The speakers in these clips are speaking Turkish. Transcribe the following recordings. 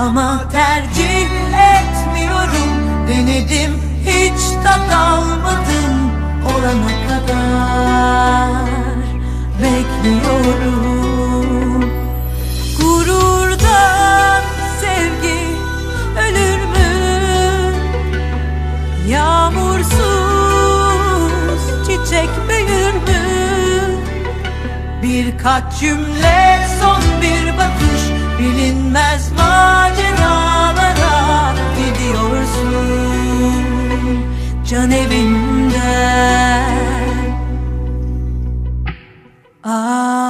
Ama tercih etmiyorum Denedim hiç tat almadım Olana kadar Bekliyorum Gururdan sevgi ölür mü? Yağmursuz çiçek büyür mü? Birkaç cümle son bir bakış Bilinmez maceralara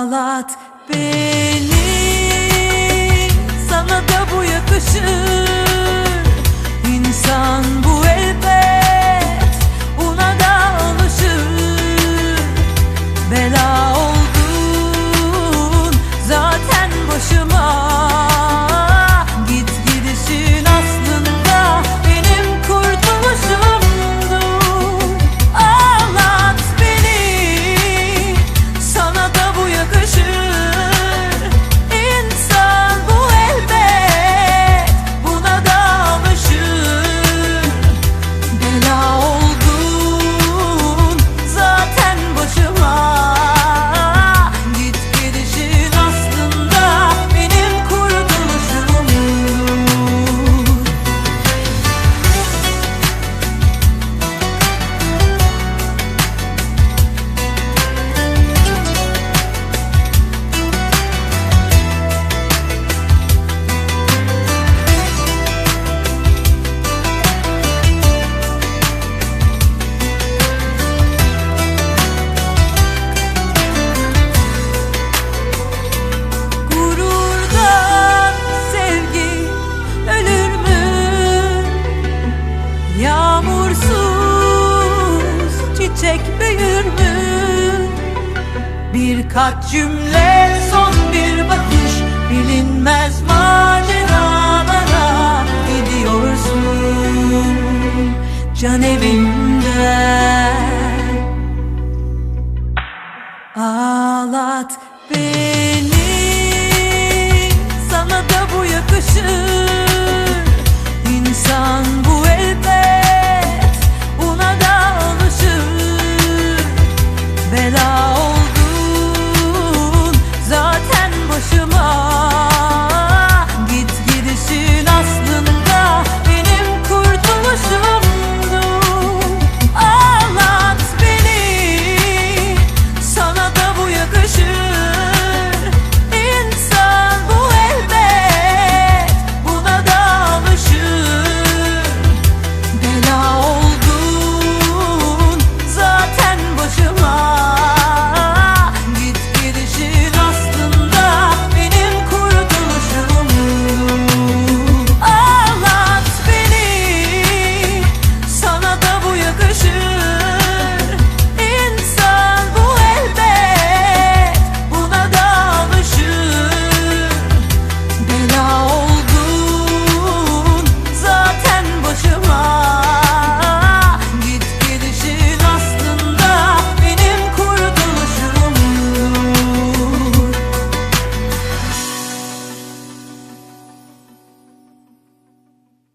Ağlat beni Birkaç cümle son bir bakış Bilinmez maceralara gidiyorsun Can evimden Ağlat beni Sana da bu yakışır. İnsan bu